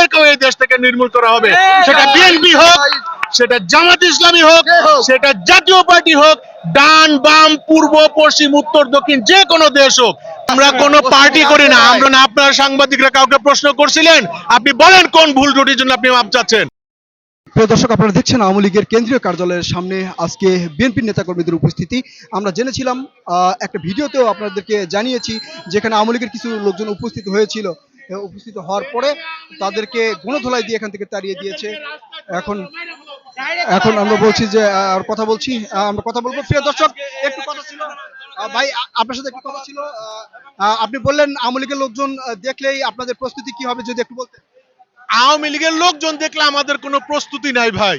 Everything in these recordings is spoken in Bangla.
তাদেরকেও এই দেশ থেকে নির্মূল করা হবে সেটা বিএনপি হোক সেটা জামাত ইসলামী হোক সেটা জাতীয় পার্টি হোক ডান বাম পূর্ব পশ্চিম উত্তর দক্ষিণ যে কোনো দেশ হোক আমরা কোনো পার্টি করি না। আমরা না আপনার সাংবাদিকরা কাউকে প্রশ্ন করছিলেন আপনি বলেন কোন ভুল ত্রুটির জন্য আপনি মাপ চাচ্ছেন। প্রিয় দর্শক আপনারা দেখছেন আওয়ামী লীগের কেন্দ্রীয় কার্যালয়ের সামনে আজকে বিএনপির নেতাকর্মীদের উপস্থিতি। আমরা জেনেছিলাম একটা ভিডিওতেও আপনাদেরকে জানিয়েছি যেখানে আওয়ামী লীগের কিছু লোকজন উপস্থিত হয়েছিল। উপস্থিত হওয়ার পরে তাদেরকে গণধোলাই দিয়ে এখান থেকে তাড়িয়ে দিয়েছে। এখন এখন আমরা বলছি যে আর কথা বলছি আমরা কথা বলব। প্রিয় দর্শক একটু কথা ছিল। ভাই আপনার সাথে একটু কথা ছিল। আপনি বললেন আওয়ামী লীগের লোকজন দেখলেই আপনাদের প্রস্তুতি কি হবে যদি একটু বলতেন আওয়ামী লীগের লোকজন দেখলে আমাদের কোনো প্রস্তুতি নাই ভাই।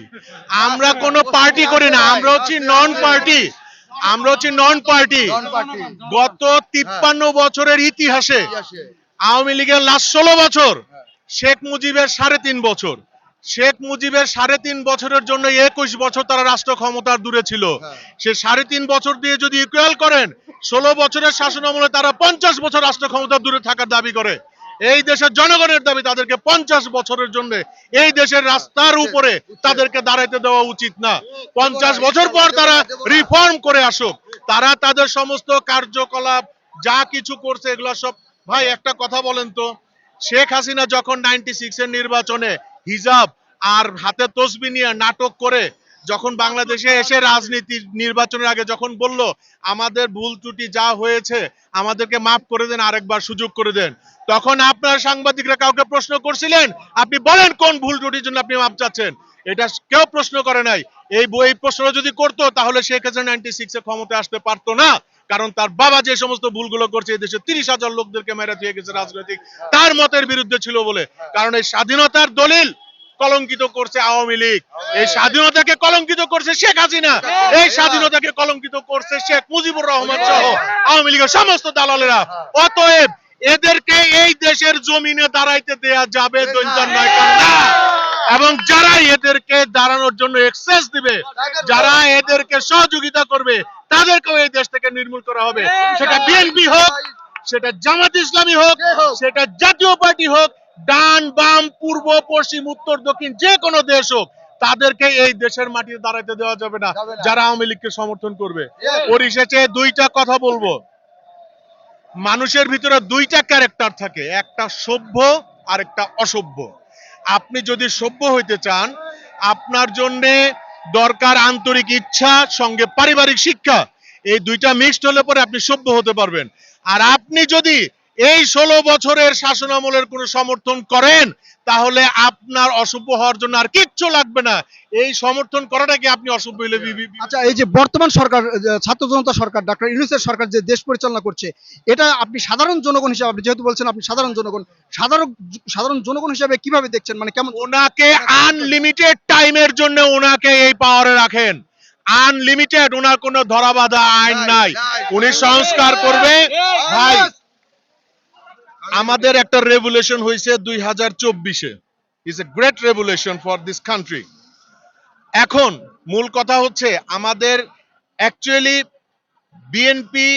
আমরা কোনো পার্টি করি না। আমরা হচ্ছি নন পার্টি আমরা হচ্ছি নন পার্টি গত তিপ্পান্ন বছরের ইতিহাসে। আওয়ামী লীগের লাস্ট ষোলো বছর, শেখ মুজিবের সাড়ে তিন বছর। শেখ মুজিবের সাড়ে তিন বছরের জন্য একুশ বছর তারা রাষ্ট্র ক্ষমতার দূরে ছিল। সে সাড়ে তিন বছর দিয়ে যদি ইকুয়াল করেন, ষোলো বছরের শাসন আমলে তারা পঞ্চাশ বছর রাষ্ট্র ক্ষমতার দূরে থাকার দাবি করে। এই দেশের জনগণের দাবি তাদেরকে পঞ্চাশ বছরের জন্য এই দেশের রাস্তার উপরে তাদেরকে দাঁড়াইতে দেওয়া উচিত না। পঞ্চাশ বছর পর তারা রিফর্ম করে আসুক। তারা তাদের সমস্ত কার্যকলাপ, যা কিছু করছে এগুলা সব ভাই, একটা কথা বলেন তো। শেখ হাসিনা যখন নাইনটি সিক্স এর নির্বাচনে হিজাব আর হাতে তসবি নিয়ে নাটক করে, যখন বাংলাদেশে এসে রাজনীতি নির্বাচনের আগে যখন বলল, আমাদের ভুল ত্রুটি যা হয়েছে, আমাদেরকে মাফ করে দেন, আরেকবার সুযোগ করে দেন। তখন আপনার সাংবাদিকরা কাউকে প্রশ্ন করছিলেন, আপনি বলেন কোন ভুল ত্রুটির জন্য আপনি মাপ চাচ্ছেন? এটা কেউ প্রশ্ন করে নাই। এই বই প্রশ্ন যদি করতো, তাহলে শেখ হাসিনা নাইনটি সিক্স এ ক্ষমতায় আসতে পারতো না। কারণ তার বাবা যে সমস্ত ভুলগুলো করছে দেশে তিরিশ হাজার লোকদেরকে মেরে দিয়ে গেছে রাজনৈতিক। তার মতের বিরুদ্ধে ছিল বলে। কারণ এই স্বাধীনতার দলিল কলঙ্কিত করছে আওয়ামী লীগ। এই স্বাধীনতাকে কলঙ্কিত করছে শেখ হাসিনা। এই স্বাধীনতাকে কলঙ্কিত করছে শেখ মুজিবুর রহমান সহ আওয়ামী লীগের সমস্ত দালালেরা। অতএব এদেরকে এই দেশের জমিনে দাঁড়াইতে দেয়া যাবে দৈন্তার এবং যারা এদেরকে দাঁড়ানোর জন্য এক্সেস দিবে। যারা এদেরকে সহযোগিতা করবে তাদেরকেও এই দেশ থেকে নির্মূল করা হবে। সেটা বিএনপি হোক সেটা জামাত ইসলামী হোক সেটা জাতীয় পার্টি হোক ডান বাম পূর্ব পশ্চিম উত্তর দক্ষিণ যে কোনো দেশ হোক তাদেরকে এই দেশের মাটিতে দাঁড়াতে দেওয়া যাবে না যারা আওয়ামী লীগকে সমর্থন করবে। পরিশেষে দুইটা কথা বলব। মানুষের ভিতরে দুইটা ক্যারেক্টার থাকে একটা সভ্য আর একটা অসভ্য। আপনি যদি সভ্য হইতে চান আপনার জন্য দরকার আন্তরিক ইচ্ছা, সঙ্গে পারিবারিক শিক্ষা। এই দুইটা মিক্সড হলে পরে আপনি সভ্য হতে পারবেন। আর আপনি যদি এই ষোলো বছরের শাসন আমলের কোনো সমর্থন করেন তাহলে আপনার অসভ্য হওয়ার জন্য আর কিচ্ছু লাগবে না। এই সমর্থন করাটাকে আপনি অসভ্য হইলে বি- আচ্ছা এই যে বর্তমান সরকার ছাত্র জনতা সরকার ডক্টর ইউনুসের সরকার যে দেশ পরিচালনা করছে এটা আপনি সাধারণ জনগণ হিসাবে আপনি যেহেতু বলছেন আপনি সাধারণ জনগণ সাধারণ সাধারণ জনগণ হিসাবে কীভাবে দেখছেন? মানে কেমন ওনাকে আনলিমিটেড টাইমের জন্য ওনাকে এই পাওয়ারে রাখেন। আনলিমিটেড ওনার কোনো ধরাবাধা আইন নাই উনি সংস্কার করবে। ভাই আমাদের একটা রেভুলেশন হয়েছে দুই হাজার চব্বিশে। Is a great revolution for this country এখন মূল কথা হচ্ছে আমাদের অ্যাকচুয়ালি বিএনপি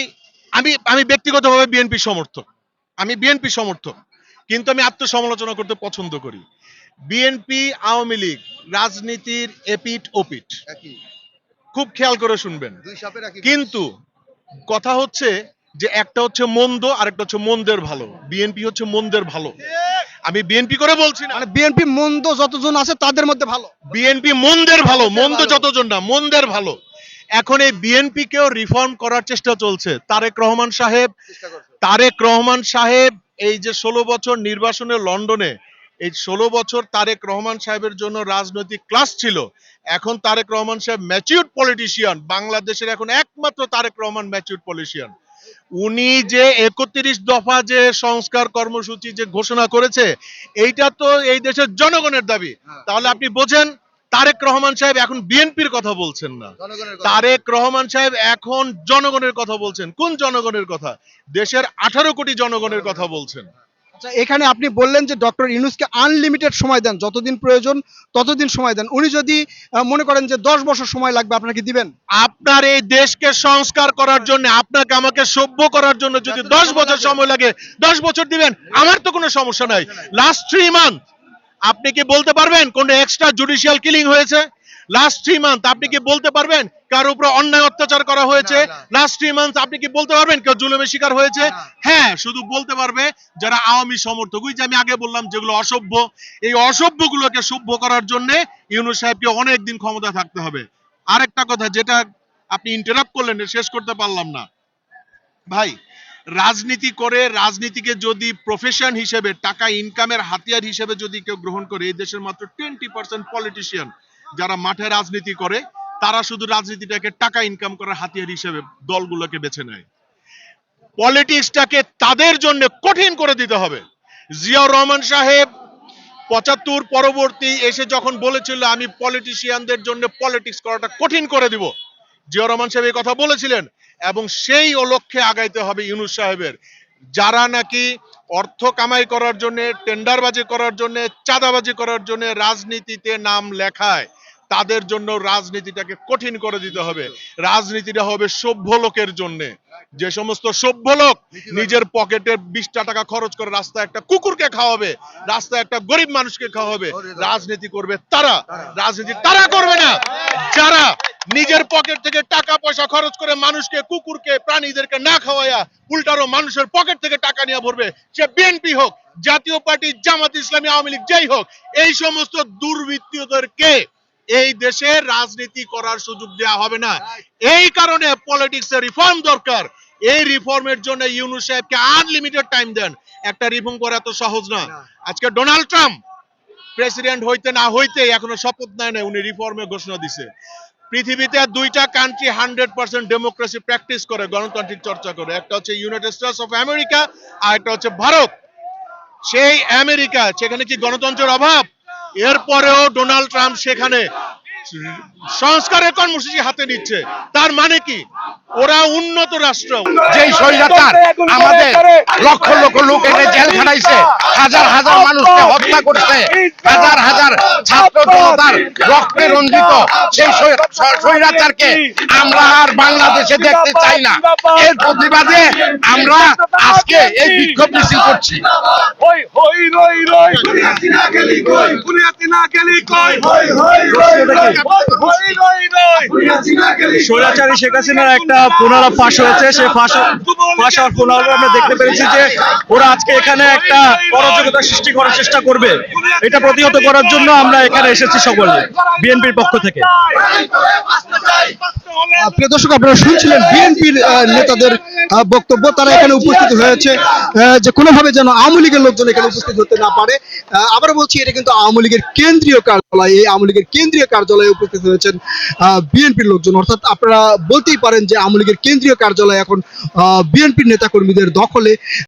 আমি আমি ব্যক্তিগতভাবে বিএনপি সমর্থক। আমি বিএনপি সমর্থক কিন্তু আমি আত্মসমালোচনা করতে পছন্দ করি। বিএনপি আওয়ামী লীগ রাজনীতির এপিট ওপিট খুব খেয়াল করে শুনবেন। কিন্তু কথা হচ্ছে যে একটা হচ্ছে মন্দ আর একটা হচ্ছে মন্দের ভালো। বিএনপি হচ্ছে মন্দের ভালো। আমি বিএনপি করে বলছি না। মানে বিএনপি মন্দ যতজন আছে তাদের মধ্যে ভালো। বিএনপি মন্দের ভালো মন্দ যতজন না মন্দের ভালো। এখন এই বিএনপি কেও রিফর্ম করার চেষ্টা চলছে। তারেক রহমান সাহেব তারেক রহমান সাহেব এই যে ষোলো বছর নির্বাচনে লন্ডনে এই ষোলো বছর তারেক রহমান সাহেবের জন্য রাজনৈতিক ক্লাস ছিল। এখন তারেক রহমান সাহেব ম্যাচিউর পলিটিশিয়ান বাংলাদেশের এখন একমাত্র তারেক রহমান ম্যাচিউর পলিটিশিয়ান উনি যে একত্রিশ দফা যে সংস্কার কর্মসূচি যে ঘোষণা করেছে এইটা তো এই দেশের জনগণের দাবি। তাহলে আপনি বোঝেন তারেক রহমান সাহেব এখন বিএনপির কথা বলছেন না। তারেক রহমান সাহেব এখন জনগণের কথা বলছেন। কোন জনগণের কথা? দেশের আঠারো কোটি জনগণের কথা বলছেন। আচ্ছা এখানে আপনি বললেন যে ডক্টর ইউনুসকে আনলিমিটেড সময় দেন যতদিন প্রয়োজন ততদিন সময় দেন। উনি যদি মনে করেন যে দশ বছর সময় লাগবে আপনাকে দিবেন? আপনার এই দেশকে সংস্কার করার জন্য আপনাকে আমাকে সভ্য করার জন্য যদি দশ বছর সময় লাগে দশ বছর দিবেন আমার তো কোনো সমস্যা নাই। লাস্ট থ্রি মান্থ আপনি কি বলতে পারবেন কোন এক্সট্রা জুডিশিয়াল কিলিং হয়েছে? লাস্ট থ্রি মান্থ আপনি কি বলতে পারবেন কার উপর অন্যায় অত্যাচার করা হয়েছে। লাস্ট থ্রি মান্থ আপনি কি বলতে পারবেন কেউ জুলুমের শিকার হয়েছে? হ্যাঁ শুধু বলতে পারবে যারা আওয়ামী সমর্থক। ওই যে আমি আগে বললাম যেগুলো অসভ্য এই অসভ্যগুলোকে সভ্য করার জন্য ইউনুস সাহেবকে অনেক দিন ক্ষমতা থাকতে হবে। আরেকটা কথা যেটা আপনি ইন্টারাপ্ট করলেন শেষ করতে পারলাম না। ভাই রাজনীতি করে রাজনীতিকে যদি প্রফেশন হিসেবে টাকা ইনকামের হাতিয়ার হিসেবে যদি কেউ গ্রহণ করে এই দেশের মাত্র টোয়েন্টি পার্সেন্ট পলিটিশিয়ান যারা মাঠে রাজনীতি করে, তারা শুধু রাজনীতিটাকে টাকা ইনকাম করার হাতিয়ার হিসেবে দলগুলোকে বেছে নেয়। পলিটিক্সটাকে তাদের জন্য কঠিন করে দিতে হবে। জিয়াউর রহমান সাহেব পঁচাত্তর পরবর্তী এসে যখন বলেছিল, আমি পলিটিশিয়ানদের জন্য পলিটিক্স করাটা কঠিন করে দিব। জিয়াউর রহমান সাহেব এই কথা বলেছিলেন এবং সেই লক্ষ্যে আগাইতে হবে ইউনুস সাহেবের। যারা নাকি অর্থ কামাই করার জন্য টেন্ডারবাজি করার জন্য, চাঁদাবাজি করার জন্য রাজনীতিতে নাম লেখায় তাদের জন্য রাজনীতিটাকে কঠিন করে দিতে হবে। রাজনীতিটা হবে সভ্য লোকের জন্য। যে সমস্ত সভ্য লোক নিজের পকেটে বিশটা টাকা খরচ করে রাস্তায় একটা কুকুরকে খাওয়াবে, রাস্তায় একটা গরিব মানুষকে খাওয়াবে, রাজনীতি করবে তারা। রাজনীতি তারা করবে না। যারা নিজের পকেট থেকে টাকা পয়সা খরচ করে মানুষকে, কুকুরকে, প্রাণীদেরকে না খাওয়ায়া উল্টারও মানুষের পকেট থেকে টাকা নিয়ে ভরবে, সে বিএনপি হোক, জাতীয় পার্টি, জামাত ইসলামী, আওয়ামী লীগ, যাই হোক, এই সমস্ত দুর্বৃত্তদেরকে এই দেশে রাজনীতি করার সুযোগ দেওয়া হবে না। এই কারণে পলিটিক্স এর রিফর্ম দরকার। এই রিফর্মের জন্য ইউনুস সাহেবকে আনলিমিটেড টাইম দেন। একটা রিফর্ম করা এত সহজ না। আজকে ডোনাল্ড ট্রাম্প প্রেসিডেন্ট হইতে না হইতে এখনও শপথ নেয় না উনি রিফর্মের ঘোষণা দিছে। পৃথিবীতে দুইটা country hundred percent democracy practice করে গণতান্ত্রিক চর্চা করে। একটা হচ্ছে ইউনাইটেড স্টেটস অফ আমেরিকা আর একটা হচ্ছে ভারত। সেই আমেরিকা সেখানে কি গণতন্ত্রের অভাব? এরপরেও ডোনাল্ড ট্রাম্প সেখানে সংস্কারের কর্মসূচি হাতে নিচ্ছে। তার মানে কি? ওরা উন্নত রাষ্ট্র। যেই স্বৈরাচার আমাদের লক্ষ লক্ষ লোক এনে জেল খাটাইছে, হাজার হাজার মানুষকে হত্যা করছে, হাজার হাজার ছাত্র জনতার রক্তে রঞ্জিত সেই স্বৈ- স্বৈ- স্বৈরাচারকে আমরা আর বাংলাদেশে দেখতে চাই না। এর প্রতিবাদে আমরা আজকে এই বিক্ষোভ মিছিল করছি। হই হই রই রই বুনিয়াদি না গেলি কই বুনিয়াদি না গেলি কই হই হই রই রই হই রই রই বুনিয়াদি না গেলি স্বৈরাচারী শেখ হাসিনার একটা পুনরায় ফাঁস হয়েছে। সেই ফাঁস ফাঁস হওয়ার পুনরায় আমরা দেখতে পেরেছি যে ওরা আজকে এখানে একটা অরাজকতা সৃষ্টি করার চেষ্টা করবে। এটা প্রতিহত করার জন্য আমরা এখানে এসেছি সকলে বিএনপির পক্ষ থেকে। প্রিয় দর্শক আপনারা শুনছিলেন বিএনপির নেতাদের আহ, বক্তব্য। তারা এখানে উপস্থিত হয়েছে আহ, যে কোনোভাবে যেন আওয়ামী লীগের লোকজন এখানে উপস্থিত হতে না পারে। আবার বলছি এটা কিন্তু আওয়ামী লীগের কেন্দ্রীয় কার্যালয় এই আওয়ামী লীগের কেন্দ্রীয় কার্যালয়ে উপস্থিত হয়েছেন বিএনপির লোকজন। অর্থাৎ আপনারা বলতেই পারেন যে আওয়ামী লীগের কেন্দ্রীয় কার্যালয় এখন বিএনপির নেতাকর্মীদের দখলে।